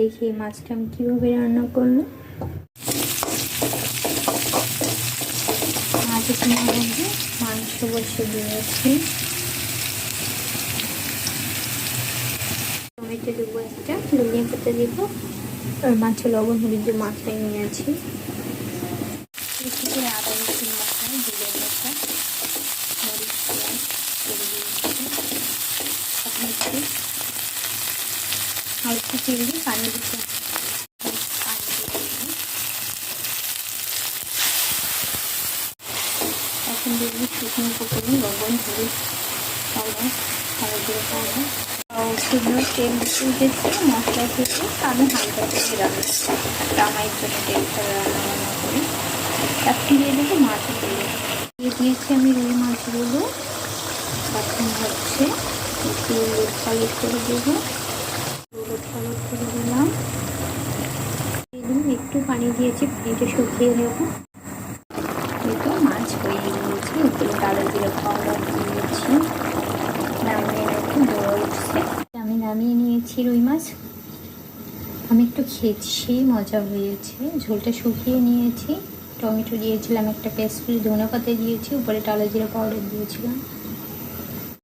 দেখি মাছটা আমি কীভাবে রান্না করলাম। মাছের মধ্যে মাংস বসে দিয়েছি। টমেটো দেবো একটা, ধনিয়া পাতা দেবো, আর মাছে লবণ হলুদ মাথায় নিয়েছি। এদিকে আদা আর তেল দিয়ে পানি দিতে। এখন দেখবি শুকনো লবণ, হলুদ পাউডার শুকনো তেল উঠেছে মশলা থেকে আমি হালকা করে রান্না টামাইয়ের জন্য তেলটা রান্না করি। এখন দিয়ে দেবো মাছগুলো। দিয়ে দিয়েছি আমি রুই মাছগুলো। এখন হচ্ছে একটু উলট করে দেবো। একটু পানি দিয়েছি, পানিটা শুকিয়ে নেব। তো মাছ হয়ে গিয়েছে কালো জিরে পাউডার দিয়েছি। নামিয়ে রেখে বড় উঠছে আমি নামিয়ে নিয়েছি রুই মাছ। আমি একটু খেয়েছি, মজা হয়েছে। ঝোলটা শুকিয়ে নিয়েছি। টমেটো দিয়েছিলাম একটা পেস্ট করে ধনে পাতা দিয়েছি, উপরে টালা জিরা পাউডার দিয়েছিলাম।